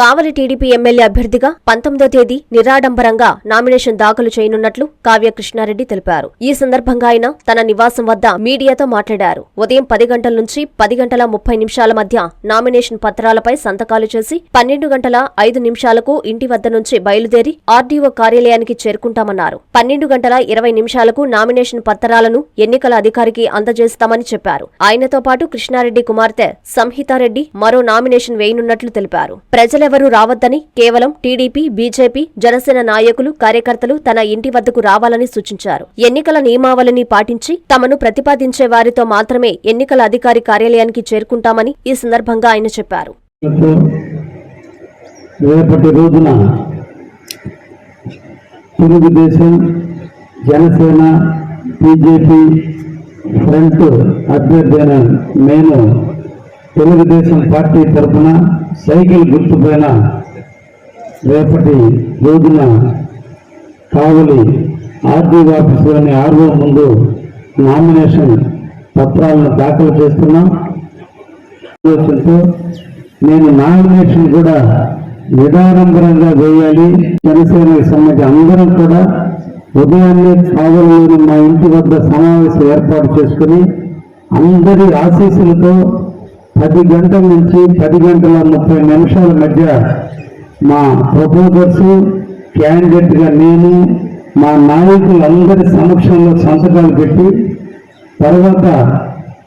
కావలి TDP MLA అభ్యర్థిగా పంతొమ్మిదో తేదీ నిరాడంబరంగా నామినేషన్ దాఖలు చేయనున్నట్లు కావ్య కృష్ణారెడ్డి తెలిపారు. ఈ సందర్భంగా ఆయన తన నివాసం వద్ద మీడియాతో మాట్లాడారు. ఉదయం పది గంటల నుంచి పది గంటల ముప్పై నిమిషాల మధ్య నామినేషన్ పత్రాలపై సంతకాలు చేసి పన్నెండు గంటల ఐదు నిమిషాలకు ఇంటి వద్ద నుంచి బయలుదేరి ఆర్డీఓ కార్యాలయానికి చేరుకుంటామన్నారు. పన్నెండు గంటల ఇరవై నిమిషాలకు నామినేషన్ పత్రాలను ఎన్నికల అధికారికి అందజేస్తామని చెప్పారు. ఆయనతో పాటు కృష్ణారెడ్డి కుమార్తె సంహితారెడ్డి మరో నామినేషన్ వేయనున్నట్లు తెలిపారు. ప్రజల ప్రజలెవరూ రావద్దని కేవలం టీడీపీ బీజేపీ జనసేన నాయకులు కార్యకర్తలు తన ఇంటి వద్దకు రావాలని సూచించారు. ఎన్నికల నియమావళిని పాటించి తమను ప్రతిపాదించే వారితో మాత్రమే ఎన్నికల అధికారి కార్యాలయానికి చేరుకుంటామని ఈ సందర్భంగా ఆయన చెప్పారు. రేపటి రోజున తెలుగుదేశం జనసేన బీజేపీ ఫ్రంట్ అభ్యర్థి అయిన నేను తెలుగుదేశం పార్టీ తరఫున సైకిల్ గుర్తుపైన రేపటి రోజున కావలి ఆర్డీ ఆఫీసులోని ఆర్ఓ ముందు నామినేషన్ పత్రాలను దాఖలు చేస్తున్నాం. ఆలోచనతో నేను నామినేషన్ కూడా నిదానంబరంగా వేయాలి. జనసేనకి సంబంధించి అందరం కూడా ఉదయాన్నే కావలిలోని మా ఇంటి వద్ద సమావేశం ఏర్పాటు చేసుకుని అందరి ఆశీస్సులతో పది గంటల నుంచి పది గంటల ముప్పై నిమిషాల మధ్య మా ప్రపోజర్స్ క్యాండిడేట్గా నేను మా నాయకులందరి సమక్షంలో సంతకాలు పెట్టి తర్వాత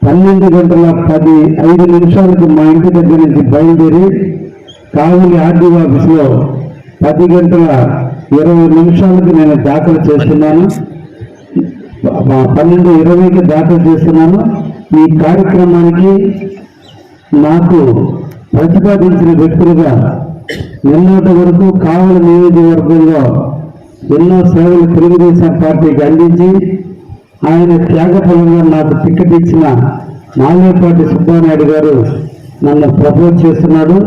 పన్నెండు గంటల పది ఐదు నిమిషాలకు మా ఇంటి దగ్గర నుంచి బయలుదేరి కావలి ఆర్డీ ఆఫీస్లో పది గంటల ఇరవై నిమిషాలకు నేను దాఖలు చేస్తున్నాను. పన్నెండు ఇరవైకి దాఖలు చేస్తున్నాను. ఈ కార్యక్రమానికి నాకు ప్రతిపాదించిన వ్యక్తులుగా నిన్నటి వరకు కావలి నియోజకవర్గంలో ఎన్నో సేవలు తెలుగుదేశం పార్టీకి అందించి ఆయన త్యాగఫలంగా నాకు టికెట్ ఇచ్చిన మాలేపాటి సుబ్బానాయుడు గారు నన్ను ప్రపోజ్ చేస్తున్నాడు.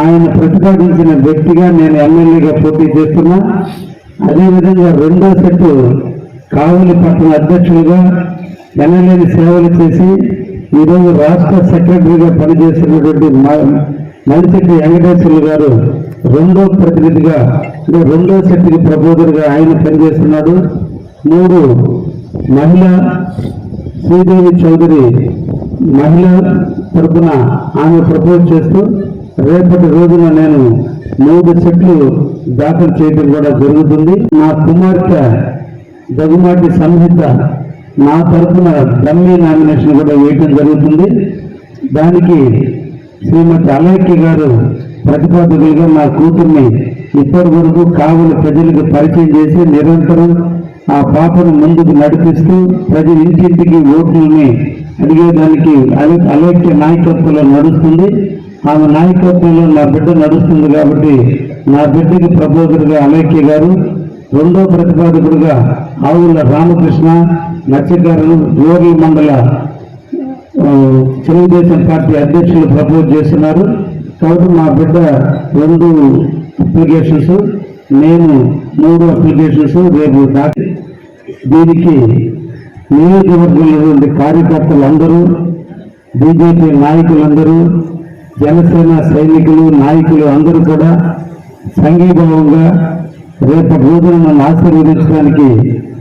ఆయన ప్రతిపాదించిన వ్యక్తిగా నేను ఎమ్మెల్యేగా పోటీ చేస్తున్నా. అదేవిధంగా రెండో సెట్ కావలి పట్టణ అధ్యక్షులుగా ఎమ్మెల్యేని సేవలు చేసి ఈరోజు రాష్ట్ర సెక్రటరీగా పనిచేస్తున్నటువంటి మలిశెట్టి వెంకటేశ్వర్లు గారు రెండో ప్రతినిధిగా అంటే రెండో శక్తికి ప్రబోధుడిగా ఆయన పనిచేస్తున్నాడు. మూడు మహిళ శ్రీదేవి చౌదరి మహిళ తరపున ఆమె ప్రపోజ్ చేస్తూ రేపటి రోజున నేను మూడు సెట్లు దాఖలు చేయడం కూడా జరుగుతుంది. నా కుమార్తె దగ్గుమాటి సంహిత నా తరపున డమ్మీ నామినేషన్ కూడా వేయటం జరుగుతుంది. దానికి శ్రీమతి అలేఖ్య గారు ప్రతిపాదకులుగా నా కూతుర్ని ఇప్పటి వరకు కావులు ప్రజలకు పరిచయం చేసి నిరంతరం ఆ పాపను ముందుకు నడిపిస్తూ ప్రతి ఇంటింటికి ఓట్లని అడిగేదానికి అలే- నాయకత్వంలో నడుస్తుంది. ఆమె నాయకత్వంలో నా బిడ్డ నడుస్తుంది కాబట్టి నా బిడ్డకి ప్రపోజర్గా అలేఖ్య గారు రెండో ప్రతిపాదకుడుగా ఆవుల రామకృష్ణ మత్స్యకారులు రూరల్ మండల తెలుగుదేశం పార్టీ అధ్యక్షులు ప్రపోజ్ చేస్తున్నారు. కాబట్టి మా బిడ్డ రెండు అప్లికేషన్స్ నేను మూడు అప్లికేషన్స్ రేపు దాటి దీనికి నియోజకవర్గంలో ఉండే కార్యకర్తలు అందరూ బీజేపీ నాయకులందరూ జనసేన సైనికులు నాయకులు అందరూ కూడా సంఘీభావంగా రేపటి రోజున నన్ను ఆశీర్వదించడానికి